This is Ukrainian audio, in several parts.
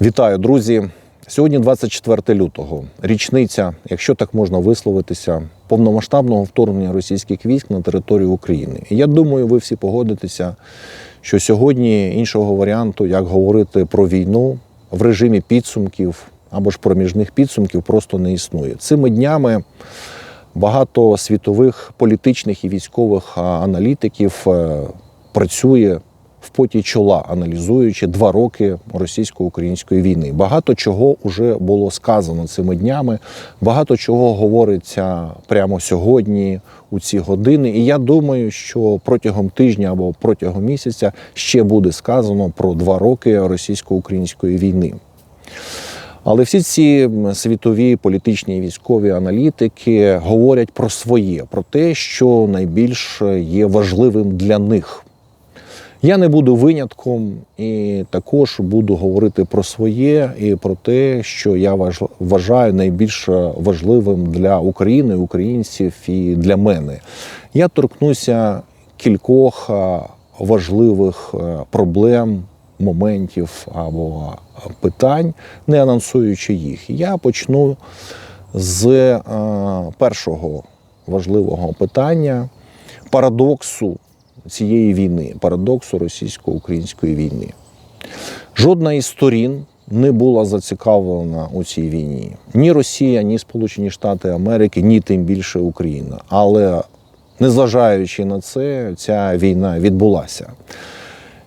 Вітаю, друзі! Сьогодні 24 лютого, річниця, якщо так можна висловитися, повномасштабного вторгнення російських військ на територію України. І я думаю, ви всі погодитеся, що сьогодні іншого варіанту, як говорити про війну в режимі підсумків або ж проміжних підсумків, просто не існує. Цими днями багато світових політичних і військових аналітиків е, працює в поті чола, аналізуючи два роки російсько-української війни. Багато чого вже було сказано цими днями, багато чого говориться прямо сьогодні, у ці години. І я думаю, що протягом тижня або протягом місяця ще буде сказано про два роки російсько-української війни. Але всі ці світові політичні і військові аналітики говорять про своє, про те, що найбільш є важливим для них. Я не буду винятком і також буду говорити про своє і про те, що я важ- вважаю найбільш важливим для України, українців і для мене. Я торкнуся кількох важливих проблем, моментів або питань, не анонсуючи їх. Я почну з першого важливого питання парадоксу цієї війни, парадоксу російсько-української війни. Жодна із сторін не була зацікавлена у цій війні. Ні Росія, ні Сполучені Штати Америки, ні тим більше Україна. Але незважаючи на це, ця війна відбулася.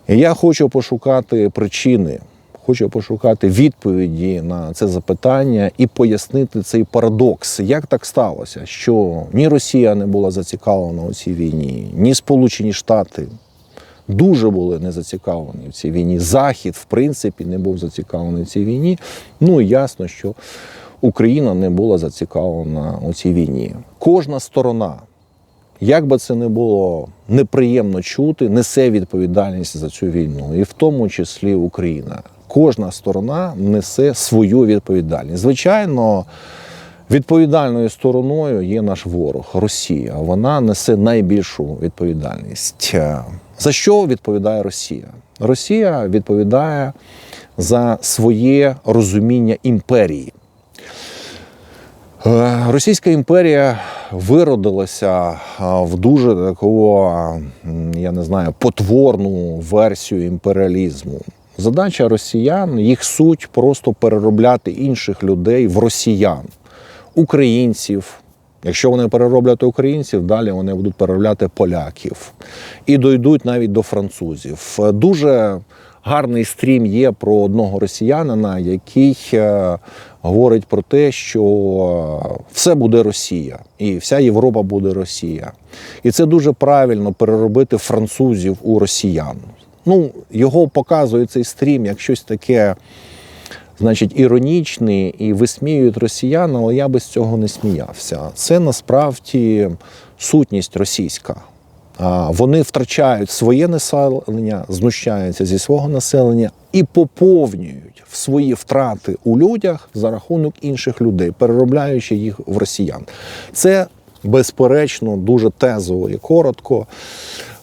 Я хочу пошукати причини, хочу пошукати відповіді на це запитання і пояснити цей парадокс, як так сталося, що ні Росія не була зацікавлена у цій війні, ні Сполучені Штати дуже були не зацікавлені в цій війні. Захід, в принципі, не був зацікавлений в цій війні. Ну і ясно, що Україна не була зацікавлена у цій війні. Кожна сторона. Як би це не було неприємно чути, несе відповідальність за цю війну, і в тому числі Україна. Кожна сторона несе свою відповідальність. Звичайно, відповідальною стороною є наш ворог Росія. Вона несе найбільшу відповідальність. За що відповідає Росія? Росія відповідає за своє розуміння імперії. Е, Російська імперія виродилася в дуже таку, я не знаю, потворну версію імперіалізму. Задача росіян, їх суть просто переробляти інших людей в росіян, українців. Якщо вони перероблять українців, далі вони будуть переробляти поляків і дойдуть навіть до французів. Дуже гарний стрім є про одного росіянина, який е, говорить про те, що все буде Росія, і вся Європа буде Росія. І це дуже правильно переробити французів у росіян. Ну, його показує цей стрім як щось таке, значить, іронічне і висміюють росіян, але я би з цього не сміявся. Це насправді сутність російська. Вони втрачають своє населення, знущаються зі свого населення і поповнюють в свої втрати у людях за рахунок інших людей, переробляючи їх в росіян. Це безперечно дуже тезово і коротко.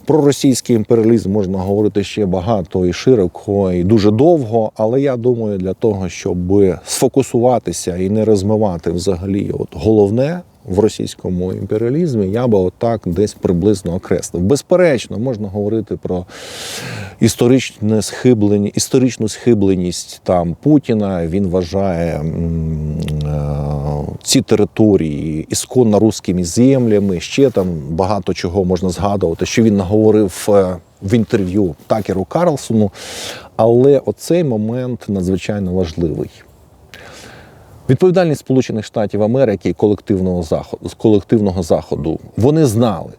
Про російський імперіалізм можна говорити ще багато і широко, і дуже довго. Але я думаю, для того, щоб сфокусуватися і не розмивати взагалі от головне в російському імперіалізмі, я би отак десь приблизно окреслив. Безперечно, можна говорити про історичне схиблення, історичну схибленість там Путіна. Він вважає е, ці території ісконно руськими землями. Ще там багато чого можна згадувати, що він наговорив е, в інтерв'ю Такеру Карлсону. Але оцей момент надзвичайно важливий. Відповідальність Сполучених Штатів Америки і колективного заходу, колективного заходу вони знали.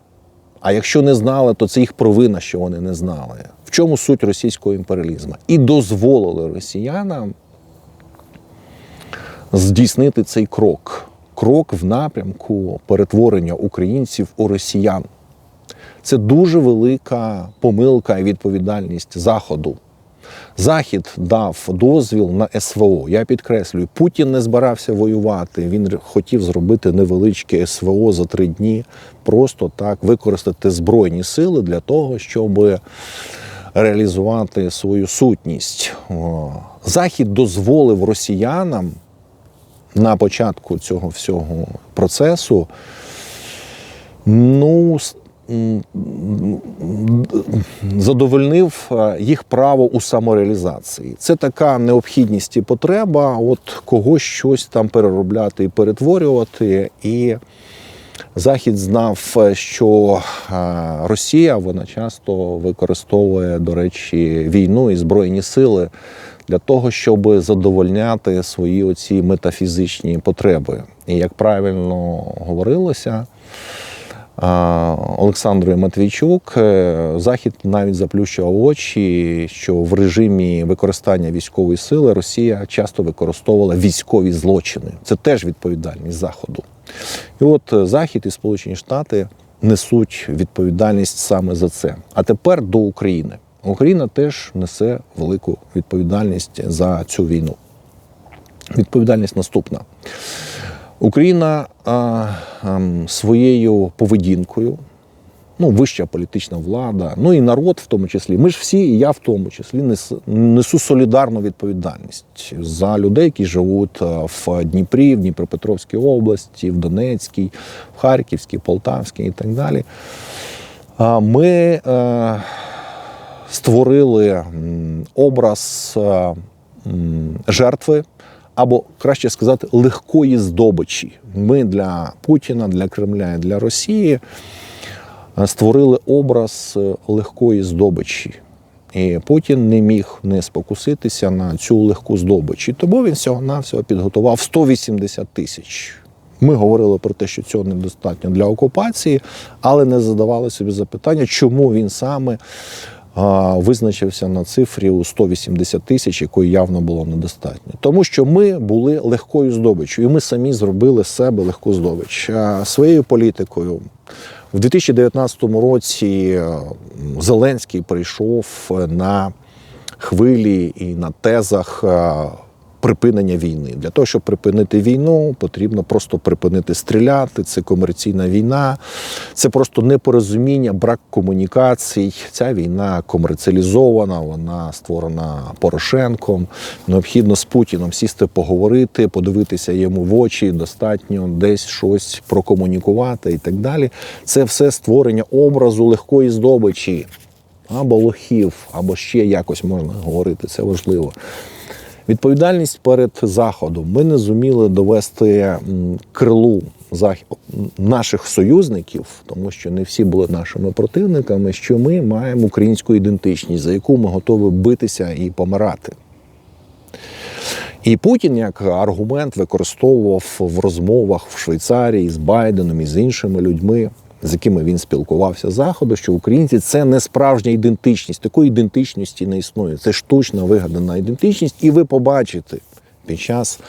А якщо не знали, то це їх провина, що вони не знали. В чому суть російського імперіалізму? І дозволили росіянам здійснити цей крок. Крок в напрямку перетворення українців у росіян. Це дуже велика помилка і відповідальність Заходу. Захід дав дозвіл на СВО. Я підкреслюю, Путін не збирався воювати. Він хотів зробити невеличке СВО за три дні, просто так використати збройні сили для того, щоб реалізувати свою сутність. Захід дозволив росіянам на початку цього всього процесу. Ну, задовольнив е, їх право у самореалізації. Це така необхідність і потреба, от когось щось там переробляти і перетворювати. І Захід знав, е, що е, Росія вона часто використовує, до речі, війну і збройні сили для того, щоб задовольняти свої оці метафізичні потреби. І як правильно говорилося, Олександрою Матвійчук е, Захід навіть заплющував очі, що в режимі використання військової сили Росія часто використовувала військові злочини. Це теж відповідальність Заходу. І от е, Захід і Сполучені Штати несуть відповідальність саме за це. А тепер до України. Україна теж несе велику відповідальність за цю війну. Відповідальність наступна. Україна а, ем, своєю поведінкою, ну, вища політична влада, ну і народ в тому числі. Ми ж всі, і я в тому числі, нес- несу солідарну відповідальність за людей, які живуть в Дніпрі, в Дніпропетровській області, в Донецькій, в Харківській, Полтавській і так далі. А, Ми е, створили образ е, жертви, або краще сказати, легкої здобичі. Ми для Путіна, для Кремля і для Росії е, створили образ е, легкої здобичі. І Путін не міг не спокуситися на цю легку здобич. І тому він всього-навсього підготував 180 тисяч. Ми говорили про те, що цього недостатньо для окупації, але не задавали собі запитання, чому він саме визначився на цифрі у 180 тисяч, якої явно було недостатньо. Тому що ми були легкою здобиччю, і ми самі зробили себе легку здобич. Своєю політикою в 2019 році е, Зеленський прийшов на хвилі і на тезах е, припинення війни. Для того, щоб припинити війну, потрібно просто припинити стріляти. Це комерційна війна, це просто непорозуміння, брак комунікацій. Ця війна комерціалізована, вона створена Порошенком. Необхідно з Путіном сісти, поговорити, подивитися йому в очі, достатньо десь щось прокомунікувати і так далі. Це все створення образу легкої здобичі. Або лохів, або ще якось можна говорити, це важливо. Відповідальність перед Заходом. Ми не зуміли довести крилу наших союзників, тому що не всі були нашими противниками, що ми маємо українську ідентичність, за яку ми готові битися і помирати. І Путін як аргумент використовував в розмовах в Швейцарії з Байденом і з іншими людьми, з якими він спілкувався з заходу, що українці це не справжня ідентичність. Такої ідентичності не існує. Це штучно вигадана ідентичність, і ви побачите під час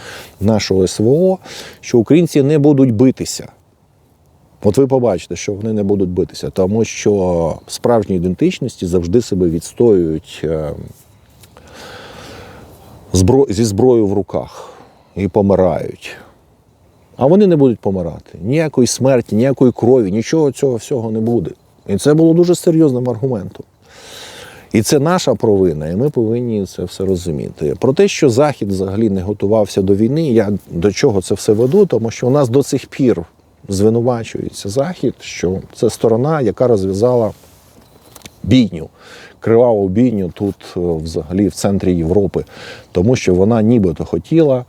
нашого СВО, що українці не будуть битися. От ви побачите, що вони не будуть битися, тому що справжні ідентичності завжди себе відстоюють е, зі зброєю в руках і помирають. А вони не будуть помирати. Ніякої смерті, ніякої крові, нічого цього всього не буде. І це було дуже серйозним аргументом. І це наша провина, і ми повинні це все розуміти. Про те, що Захід взагалі не готувався до війни, я до чого це все веду, тому що у нас до цих пір звинувачується Захід, що це сторона, яка розв'язала бійню, криваву бійню тут, е, взагалі, в центрі Європи, тому що вона нібито хотіла.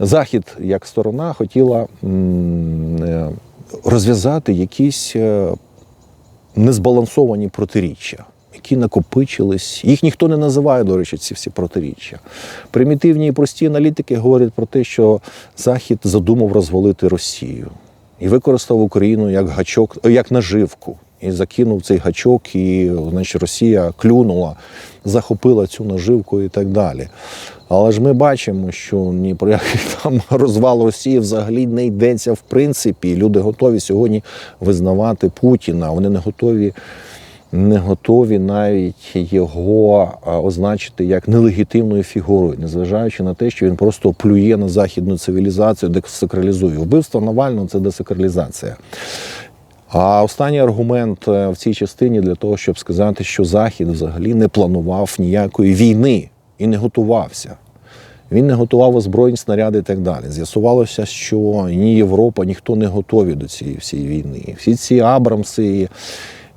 Захід як сторона хотіла е, розв'язати якісь е, незбалансовані протиріччя, які накопичились. Їх ніхто не називає, до речі, ці всі протиріччя. Примітивні і прості аналітики говорять про те, що Захід задумав розвалити Росію і використав Україну як гачок, е, як наживку. І закинув цей гачок, і значить, Росія клюнула, захопила цю наживку і так далі. Але ж ми бачимо, що ні про який там розвал Росії взагалі не йдеться в принципі. Люди готові сьогодні визнавати Путіна. Вони не готові, не готові навіть його означити як нелегітимною фігурою, незважаючи на те, що він просто плює на західну цивілізацію, десакралізує. Вбивство Навального це десакралізація. А останній аргумент е, в цій частині для того, щоб сказати, що Захід взагалі не планував ніякої війни і не готувався. Він не готував озброєнь, снаряди і так далі. З'ясувалося, що ні Європа, ніхто не готові до цієї всієї війни. Всі ці Абрамси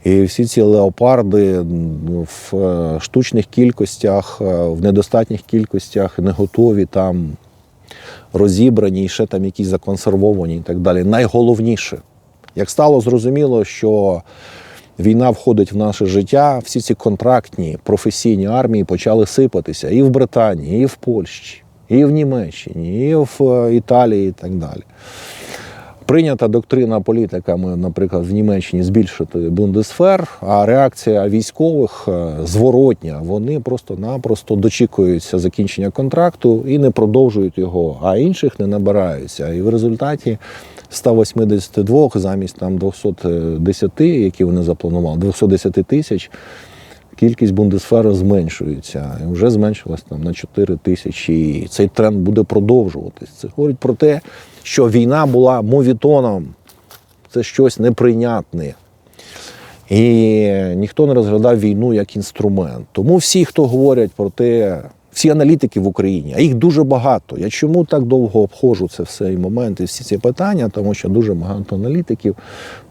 і всі ці леопарди в е, штучних кількостях, е, в недостатніх кількостях не готові там розібрані і ще там якісь законсервовані і так далі. Найголовніше, як стало зрозуміло, що війна входить в наше життя, всі ці контрактні професійні армії почали сипатися і в Британії, і в Польщі, і в Німеччині, і в е, Італії, і так далі. Прийнята доктрина політиками, наприклад, в Німеччині збільшити бундесфер, а реакція військових е, зворотня. Вони просто-напросто дочікуються закінчення контракту і не продовжують його, а інших не набираються. І в результаті 182 замість там 210, які вони запланували, 210 тисяч. Кількість бундесфери зменшується. І вже зменшилась там на 4 тисячі. Цей тренд буде продовжуватись. Це говорить про те, що війна була мовітоном. Це щось неприйнятне. І ніхто не розглядав війну як інструмент. Тому всі, хто говорять про те, всі аналітики в Україні, а їх дуже багато. Я чому так довго обходжу це все і моменти, всі ці питання, тому що дуже багато аналітиків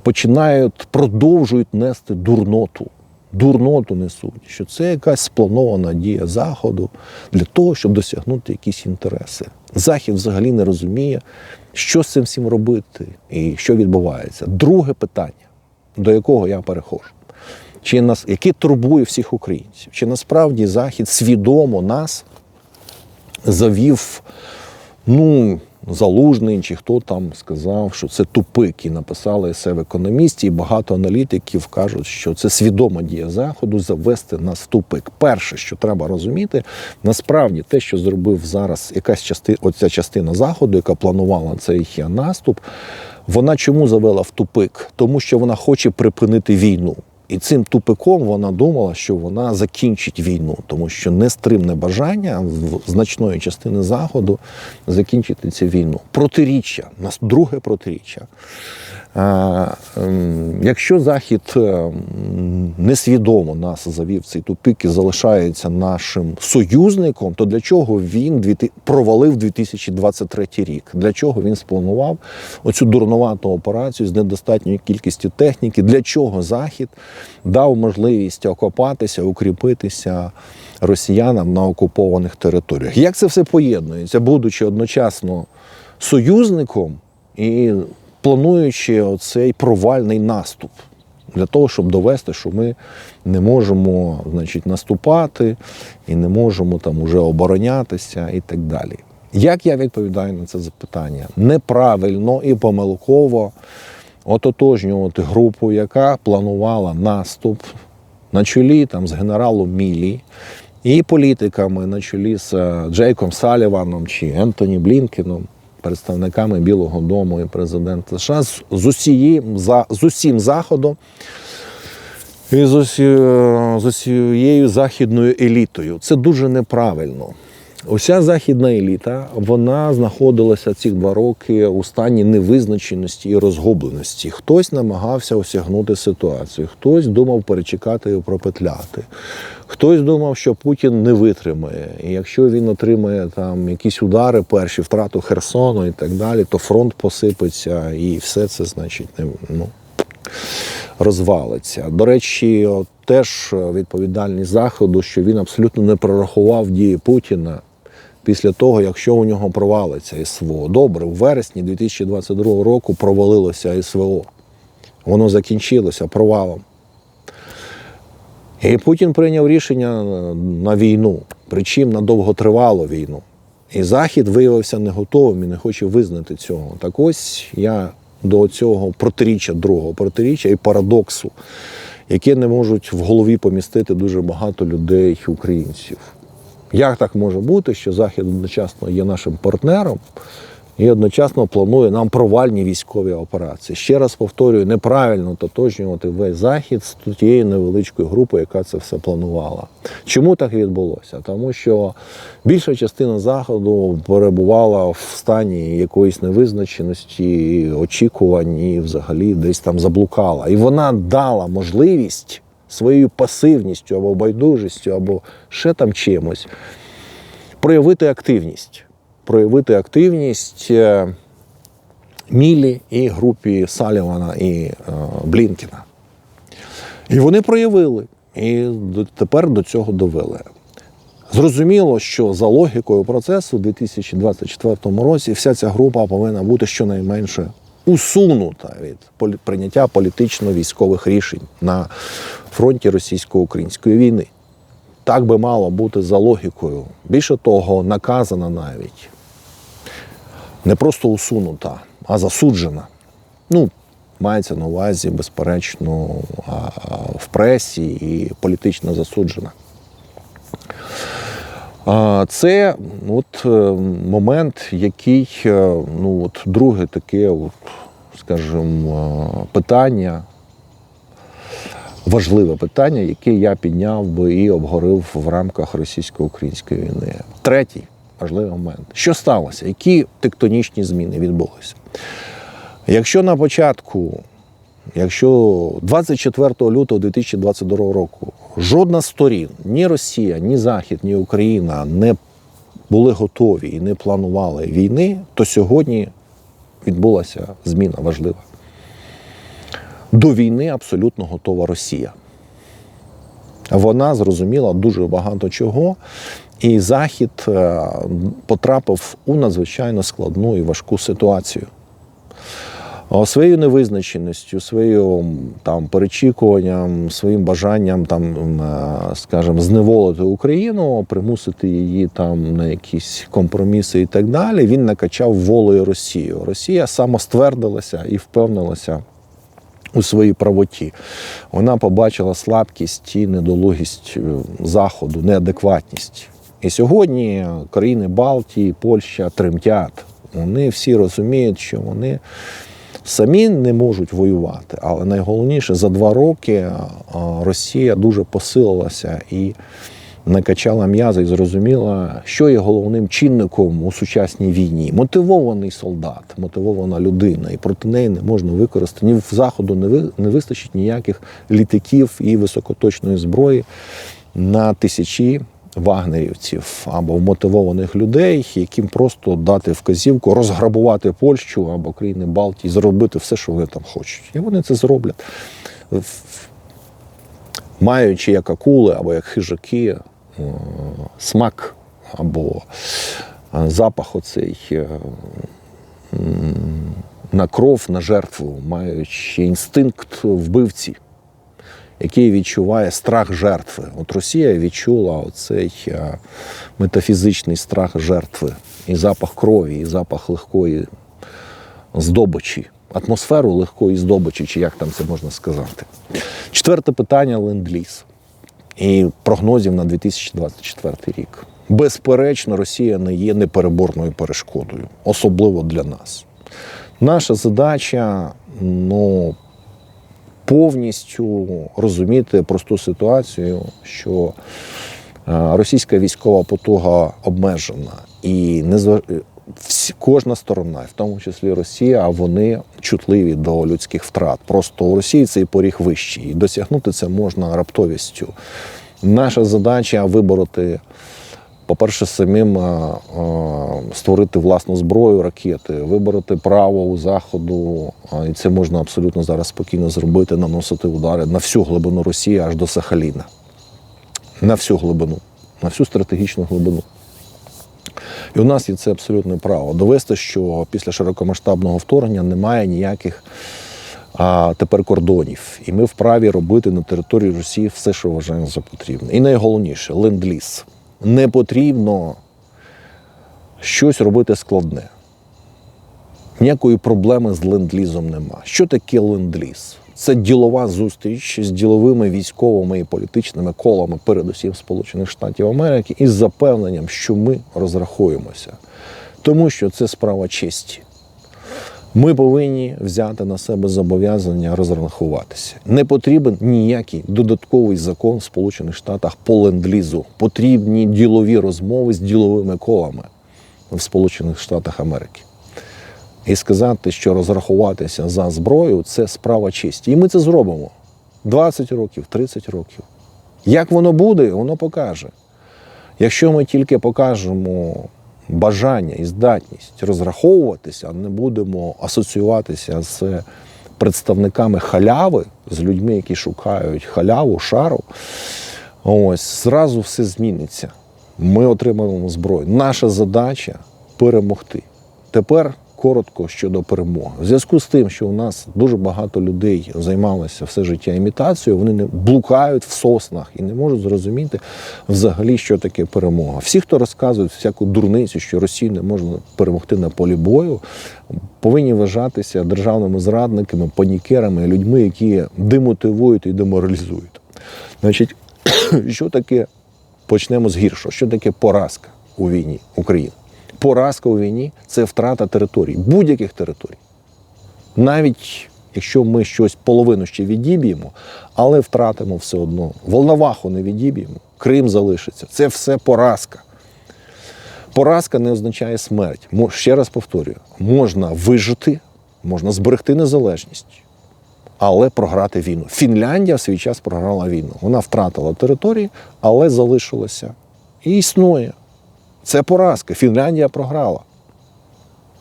починають, продовжують нести дурноту. Дурноту несуть, що це якась спланована дія Заходу для того, щоб досягнути якісь інтереси. Захід взагалі не розуміє, що з цим всім робити і що відбувається. Друге питання, до якого я переходжу, чи нас, яке турбує всіх українців, чи насправді Захід свідомо нас завів, ну, залужний, чи хто там сказав, що це тупик, і написали есе економісті, і багато аналітиків кажуть, що це свідома дія заходу завести нас в тупик. Перше, що треба розуміти, насправді те, що зробив зараз якась частина, оця частина заходу, яка планувала цей наступ, вона чому завела в тупик? Тому що вона хоче припинити війну. І цим тупиком вона думала, що вона закінчить війну, тому що нестримне бажання значної частини заходу закінчити цю війну. Протиріччя, нас друге протиріччя. А, ем, Якщо Захід ем, несвідомо нас завів цей тупик і залишається нашим союзником, то для чого він провалив 2023 рік? Для чого він спланував оцю дурнувату операцію з недостатньою кількістю техніки? Для чого Захід дав можливість окопатися, укріпитися росіянам на окупованих територіях? Як це все поєднується, будучи одночасно союзником і плануючи оцей провальний наступ для того, щоб довести, що ми не можемо значить, наступати і не можемо там уже оборонятися і так далі. Як я відповідаю на це запитання? Неправильно і помилково ототожнювати групу, яка планувала наступ на чолі там, з генералом Мілі і політиками на чолі з е, Джейком Саліваном чи Ентоні Блінкеном, представниками Білого Дому і президента США з, усією, за, з усім заходом і з, усі, з усією західною елітою. Це дуже неправильно. Уся західна еліта вона знаходилася ці два роки у стані невизначеності і розгубленості. Хтось намагався осягнути ситуацію, хтось думав перечекати і пропетляти. Хтось думав, що Путін не витримає, і якщо він отримає там якісь удари, перші втрату Херсону і так далі, то фронт посипеться, і все це значить не ну, розвалиться. До речі, теж відповідальність заходу, що він абсолютно не прорахував дії Путіна після того, якщо у нього провалиться СВО. Добре, в вересні 2022 року провалилося СВО. Воно закінчилося провалом. І Путін прийняв рішення на війну, причому на довготривалу війну. І Захід виявився не готовим і не хоче визнати цього. Так ось я до цього протиріччя, другого протиріччя і парадоксу, яке не можуть в голові помістити дуже багато людей, українців. Як так може бути, що Захід одночасно є нашим партнером, і одночасно планує нам провальні військові операції. Ще раз повторюю, неправильно тотожнювати весь захід з тією невеличкою групою, яка це все планувала. Чому так відбулося? Тому що більша частина заходу перебувала в стані якоїсь невизначеності, очікувань і взагалі десь там заблукала. І вона дала можливість своєю пасивністю або байдужістю, або ще там чимось проявити активність. Проявити активність е, Мілі і групі Салівана і е, Блінкіна. І вони проявили. І тепер до цього довели. Зрозуміло, що за логікою процесу у 2024 році вся ця група повинна бути щонайменше усунута від прийняття політично-військових рішень на фронті російсько-української війни. Так би мало бути за логікою. Більше того, наказана навіть не просто усунута, а засуджена. Ну, мається на увазі, безперечно, в пресі і політично засуджена. Це от, е, момент, який, е, ну, от, друге таке, от, скажімо, е, питання, важливе питання, яке я підняв би і обговорив в рамках російсько-української війни. Третій важливий момент. Що сталося? Які тектонічні зміни відбулися? Якщо на початку, якщо 24 лютого 2022 року жодна з сторін, ні Росія, ні Захід, ні Україна не були готові і не планували війни, то сьогодні відбулася зміна важлива. До війни абсолютно готова Росія. Вона зрозуміла дуже багато чого, і Захід е, потрапив у надзвичайно складну і важку ситуацію. Своєю невизначеністю, своїм там перечікуванням, своїм бажанням там, е, скажімо, зневолити Україну, примусити її там на якісь компроміси і так далі. Він накачав волею Росію. Росія самоствердилася і впевнилася у своїй правоті. Вона побачила слабкість і недолугість е, Заходу, неадекватність. І сьогодні країни Балтії, Польща тремтять. Вони всі розуміють, що вони самі не можуть воювати. Але найголовніше, за два роки Росія дуже посилилася і накачала м'язи і зрозуміла, що є головним чинником у сучасній війні. Мотивований солдат, мотивована людина, і проти неї не можна використати ні в заходу не ви- не вистачить ніяких літаків і високоточної зброї на тисячі вагнерівців або мотивованих людей, яким просто дати вказівку розграбувати Польщу або країни Балтії, зробити все, що вони там хочуть. І вони це зроблять. Маючи як акули або як хижаки е, смак або е, запах оцей е, на кров, на жертву, маючи інстинкт вбивці, який відчуває страх жертви. От Росія відчула оцей е, метафізичний страх жертви, і запах крові, і запах легкої здобичі, атмосферу легкої здобичі, чи як там це можна сказати. Четверте питання ленд-ліз і прогнозів на 2024 рік. Безперечно, Росія не є непереборною перешкодою, особливо для нас. Наша задача ну, повністю розуміти просту ситуацію, що е, російська військова потуга обмежена, і не зва- всі- кожна сторона, в тому числі Росія, вони чутливі до людських втрат. Просто у Росії цей поріг вищий, і досягнути це можна раптовістю. Наша задача вибороти. По-перше, самим е, е, створити власну зброю, ракети, вибороти право у заходу, е, і це можна абсолютно зараз спокійно зробити, наносити удари на всю глибину Росії аж до Сахаліна. На всю глибину, на всю стратегічну глибину. І у нас є це абсолютне право довести, що після широкомасштабного вторгнення немає ніяких а, тепер кордонів. І ми вправі робити на території Росії все, що вважаємо за потрібне. І найголовніше ленд-ліз. Не потрібно щось робити складне. Ніякої проблеми з ленд-лізом нема. Що таке ленд-ліз? Це ділова зустріч з діловими військовими і політичними колами, передусім Сполучених Штатів Америки, із запевненням, що ми розрахуємося. Тому що це справа честі. Ми повинні взяти на себе зобов'язання розрахуватися. Не потрібен ніякий додатковий закон в Сполучених Штатах по ленд-лізу. Потрібні ділові розмови з діловими колами в Сполучених Штатах Америки. І сказати, що розрахуватися за зброю це справа честі. І ми це зробимо 20 років, 30 років. Як воно буде, воно покаже. Якщо ми тільки покажемо бажання і здатність розраховуватися, а не будемо асоціюватися з представниками халяви, з людьми, які шукають халяву, шару, ось зразу все зміниться. Ми отримаємо зброю. Наша задача перемогти. Тепер коротко щодо перемоги. В зв'язку з тим, що у нас дуже багато людей займалося все життя імітацією, вони не блукають в соснах і не можуть зрозуміти взагалі, що таке перемога. Всі, хто розказують всяку дурницю, що Росію не можна перемогти на полі бою, повинні вважатися державними зрадниками, панікерами, людьми, які демотивують і деморалізують. Значить, що таке почнемо з гіршого? Що таке поразка у війні України? Поразка у війні це втрата територій, будь-яких територій. Навіть якщо ми щось половину ще відіб'ємо, але втратимо все одно. Волноваху не відіб'ємо, Крим залишиться. Це все поразка. Поразка не означає смерть. Ще раз повторюю: можна вижити, можна зберегти незалежність, але програти війну. Фінляндія в свій час програла війну. Вона втратила території, але залишилася. І існує. Це поразка. Фінляндія програла.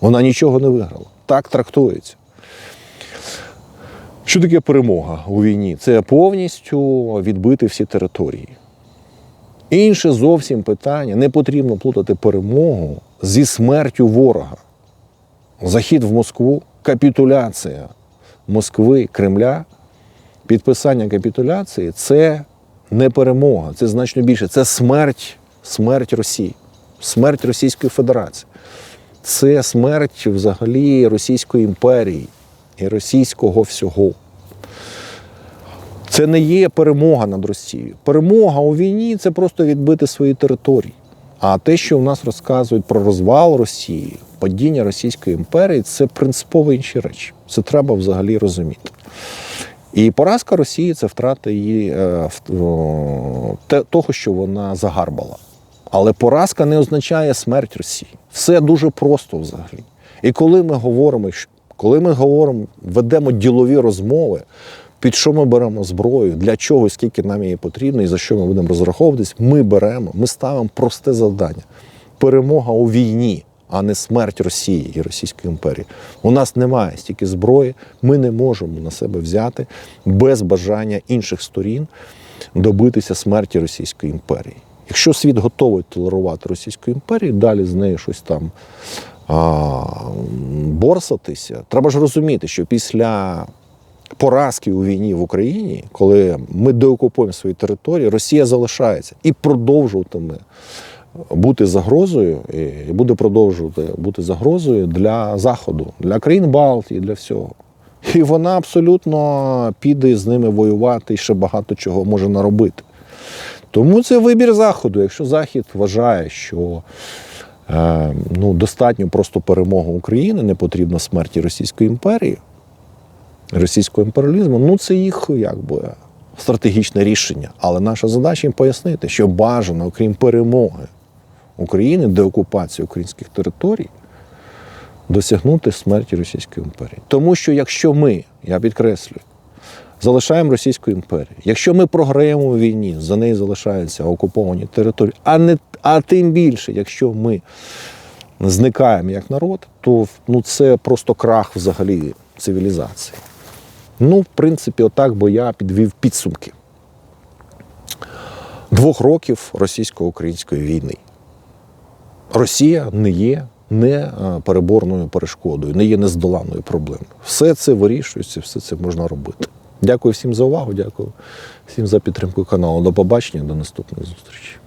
Вона нічого не виграла. Так трактується. Що таке перемога у війні? Це повністю відбити всі території. Інше зовсім питання. Не потрібно плутати перемогу зі смертю ворога. Захід в Москву, капітуляція Москви, Кремля, підписання капітуляції це не перемога, це значно більше. Це смерть, смерть Росії, смерть Російської Федерації. Це смерть взагалі Російської імперії і російського всього. Це не є перемога над Росією. Перемога у війні це просто відбити свої території. А те, що в нас розказують про розвал Росії, падіння Російської імперії, це принципово інші речі. Це треба взагалі розуміти. І поразка Росії це втрата її е, того, що вона загарбала. Але поразка не означає смерть Росії. Все дуже просто взагалі. І коли ми говоримо, коли ми говоримо, ведемо ділові розмови, під що ми беремо зброю, для чого, скільки нам її потрібно, і за що ми будемо розраховуватись, ми беремо, ми ставимо просте завдання: перемога у війні, а не смерть Росії і Російської імперії. У нас немає стільки зброї, ми не можемо на себе взяти без бажання інших сторін добитися смерті Російської імперії. Якщо світ готовий толерувати Російську імперію, далі з нею щось там а, борсатися, треба ж розуміти, що після поразки у війні в Україні, коли ми деокупуємо свої території, Росія залишається і продовжуватиме бути загрозою, і буде продовжувати бути загрозою для Заходу, для країн Балтії, для всього. І вона абсолютно піде з ними воювати і ще багато чого може наробити. Тому це вибір Заходу. Якщо Захід вважає, що е, ну, достатньо просто перемоги України, не потрібно смерті Російської імперії, російського імперіалізму, ну це їх якби стратегічне рішення. Але наша задача їм пояснити, що бажано, окрім перемоги України, деокупації українських територій, досягнути смерті Російської імперії. Тому що якщо ми, я підкреслюю, залишаємо Російську імперію, якщо ми програємо у війні, за нею залишаються окуповані території, а не а тим більше, якщо ми зникаємо як народ, то ну, це просто крах взагалі цивілізації. Ну, в принципі, отак би я підвів підсумки двох років російсько-української війни. Росія не є непереборною перешкодою, не є нездоланною проблемою. Все це вирішується, все це можна робити. Дякую всім за увагу, дякую всім за підтримку каналу. До побачення, до наступної зустрічі.